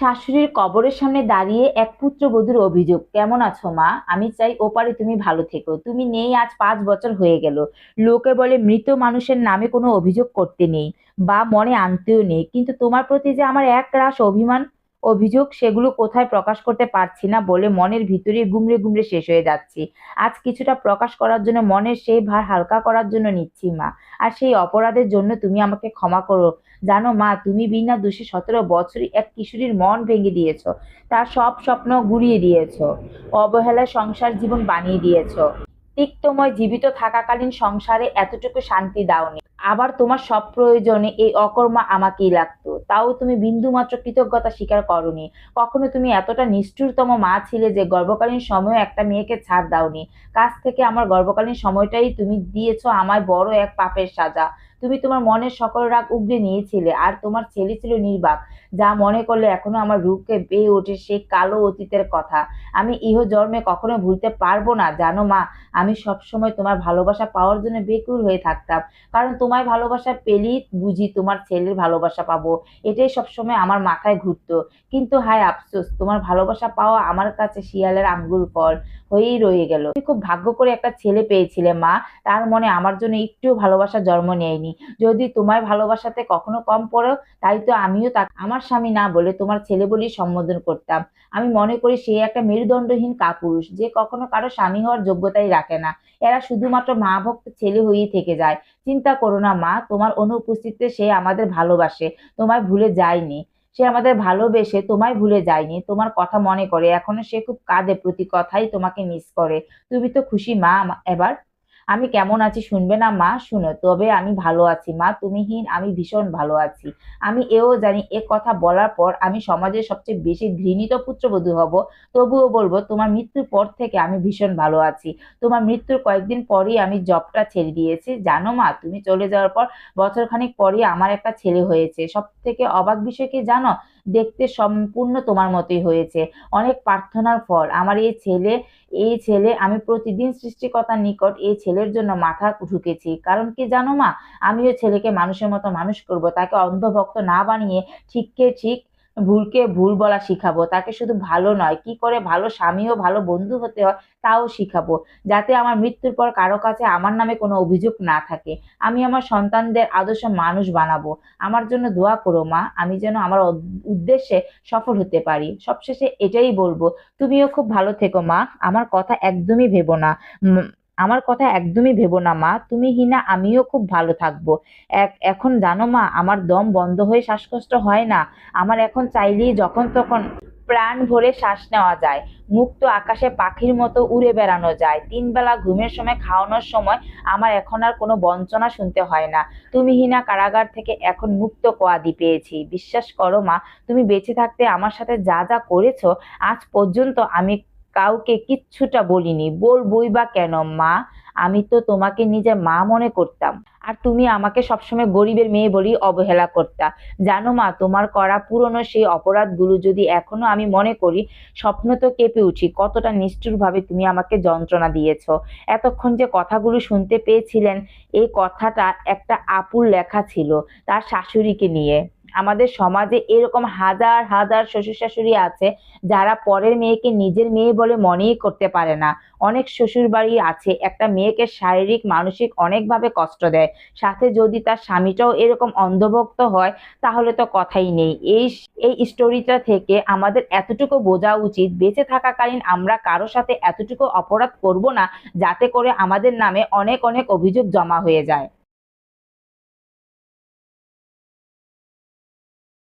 শাশুড়ির কবরের সামনে দাঁড়িয়ে এক পুত্রবধূর অভিযোগ, কেমন আছো মা? আমি চাই ওপারে তুমি ভালো থেকো। তুমি নেই, আজ পাঁচ বছর হয়ে গেল। লোকে বলে মৃত মানুষের নামে কোনো অভিযোগ করতে নেই বা মনে আনতেও নেই। কিন্তু তোমার প্রতি যে আমার এক রাস অভিমান অভিযোগ সেগুলো কোথায় প্রকাশ করতে পারছি না বলে মনের ভিতরে গুমড়ে গুমড়ে শেষ হয়ে যাচ্ছি। আজ কিছুটা প্রকাশ করার জন্য মনের সেই ভার হালকা করার জন্য নিচ্ছি, মা। আর সেই অপরাধের জন্য তুমি আমাকে ক্ষমা করো। জানো, মা, তুমি বিনা দোষে সতেরো বছরই এক কিশোরীর মন ভেঙে দিয়েছ। তার সব স্বপ্ন গুড়িয়ে দিয়েছ। অবহেলায় সংসার জীবন বানিয়ে দিয়েছ। তিক্তময় জীবিত থাকাকালীন সংসারে এতটুকু শান্তি দাওনি। আবার তোমার সব প্রয়োজনে এই অকর্মা আমাকেই লাগতো। তাও তুমি বিন্দুমাত্র কৃতজ্ঞতা স্বীকার করনি। কখনো তুমি এতটা নিষ্ঠুরতম মা ছিলে যে গর্ভকালীন সময়ে একটা মেয়েকে ছাড় দাওনি। কাছ থেকে আমার গর্ভকালীন সময়টাই তুমি দিয়েছ আমায় বড় এক পাপের সাজা। তুমি তোমার মনের সকল রাগ উগড়ে নিয়েছিলে, আর তোমার ছেলে ছিল নির্বাক, যা মনে করলে এখনও আমার রূপকে পেয়ে ওঠে সেই কালো অতীতের কথা। আমি ইহ জন্মে কখনো ভুলতে পারব না, জানো মা, আমি সবসময় তোমার ভালোবাসা পাওয়ার জন্য বেকুল হয়ে থাকতাম। কারণ তোমার ভালোবাসা পেলেই বুঝি তোমার ছেলের ভালোবাসা পাবো, এটাই সবসময় আমার মাথায় ঘুরতো। কিন্তু হায় আফসোস, তোমার ভালোবাসা পাওয়া আমার কাছে শিয়ালের আঙ্গুল ফল হয়েই রয়ে গেল। তুমি খুব ভাগ্য করে একটা ছেলে পেয়েছিলে মা, তার মনে আমার জন্য একটুও ভালোবাসা জন্ম নেয়নি। যদি তোমার ভালোবাসাতে কখনো কম পড়েও, তাই তো আমিও তা আমার স্বামী না বলে তোমার ছেলে বলেই সম্বোধন করতাম। আমি মনে করি সে একটা মেরুদণ্ডহীন কাপুরুষ, যে কখনো কারও স্বামী হওয়ার যোগ্যতাই রাখে না। এরা শুধুমাত্র মা ভক্ত ছেলে হয়েই থেকে যায়। চিন্তা করো না মা, তোমার অনুপস্থিতিতে সে আমাদের ভালোবাসে, তোমায় ভুলে যায়নি। সে আমাদের ভালোবেসে তোমায় ভুলে যায়নি। তোমার কথা মনে করে, এখনও সে খুব কাঁদে প্রতি কথাই তোমাকে মিস করে। তুমি তো খুশি মা, এবার আমি কেমন আছি শুনবে না, মা? শুনো, তবে আমি ভালো আছি, মা। তুমিহীন, আমি ভীষণ ভালো আছি। আমি এও জানি এ কথা বলার পর আমি সমাজের সবচেয়ে বেশি ঘৃণিত পুত্রবধূ হব। তবুও বলব, তোমার মৃত্যুর পর থেকে আমি ভীষণ ভালো আছি। তোমার মৃত্যুর কয়েকদিন পরেই আমি জবটা ছেড়ে দিয়েছি। জানো, মা, তুমি চলে যাওয়ার পর বছরখানেক পরই আমার একটা ছেলে হয়েছে। সব থেকে অবাক বিষয় কি জানো? দেখতে সম্পূর্ণ তোমার মতোই হয়েছে। অনেক প্রার্থনার ফল। আমার এই ছেলে এই ছেলে, আমি প্রতিদিন সৃষ্টিকর্তার নিকট এই ছেলের জন্য মাথা ঢুকেছি। কারণ কি জানো মা? আমিও ছেলেকে মানুষের মতো মানুষ করব। তাকে অন্ধভক্ত না বানিয়ে ঠিককে ঠিক ভুলকে ভুল বলা শিখাবো। তাকে শুধু ভালো নয়, কি করে ভালো স্বামী ও ভালো বন্ধু হতে হয় তাও শিখাবো। যাতে আমার মৃত্যুর পর কারও কাছে আমার নামে কোনো অভিযোগ না থাকে। আমি আমার সন্তানদের আদর্শ মানুষ বানাবো। আমার জন্য দোয়া করো মা, আমি যেন আমার উদ্দেশ্যে সফল হতে পারি। সবশেষে এটাই বলব, তুমিও খুব ভালো থেকো মা, আমার কথা একদমই ভেবো না। আমার কথা একদমই ভেবো না, মা। তুমি হিনা, আমিও খুব ভালো থাকব। এক, এখন জানো, মা, আমার দম বন্ধ হয়ে শ্বাসকষ্ট হয় না। আমার এখন চাইলেই যখন তখন প্রাণ ভরে শ্বাস নেওয়া যায়। মুক্ত আকাশে পাখির মতো উড়ে বেড়ানো যায়। তিন বেলা ঘুমের সময়, খাওয়ানোর সময় আমার এখন আর কোনো বঞ্চনা শুনতে হয় না। তুমি হিনা, কারাগার থেকে এখন মুক্ত কোয়াদি পেয়েছি। বিশ্বাস করো, মা, তুমি বেঁচে থাকতে আমার সাথে যা যা করেছ, আজ পর্যন্ত আমি কাউকে কিচ্ছুটা বলিনি। বলবই বা কেন, মা? আমি তো তোমাকে নিজে মা মনে করতাম। আর তুমি আমাকে সবসময় গরিবের মেয়ে বলেই অবহেলা করতা। জানো মা, তোমার করা পুরনো সেই অপরাধগুলো যদি এখনও আমি মনে করি, স্বপ্ন তো কেঁপে উঠি। কতটা নিষ্ঠুরভাবে তুমি আমাকে যন্ত্রণা দিয়েছ। এতক্ষণ যে কথাগুলো শুনতে পেয়েছিলেন, এই কথাটা একটা আপুর লেখা ছিল তার শাশুড়িকে নিয়ে। আমাদের সমাজে এরকম হাজার হাজার শ্বশুর শাশুড়ি আছে যারা পরের মেয়েকে নিজের মেয়ে বলে মনেই করতে পারে না। অনেক শ্বশুর বাড়ি আছে, একটা মেয়েকে শারীরিক, মানসিক অনেকভাবে কষ্ট দেয়। সাথে যদি তার স্বামীটাও এরকম অন্ধভক্ত হয়, তাহলে তো কথাই নেই। এই এই স্টোরিটা থেকে আমাদের এতটুকু বোঝা উচিত, বেঁচে থাকাকালীন আমরা কারও সাথে এতটুকু অপরাধ করব না, যাতে করে আমাদের নামে অনেক অনেক অভিযোগ জমা হয়ে যায়।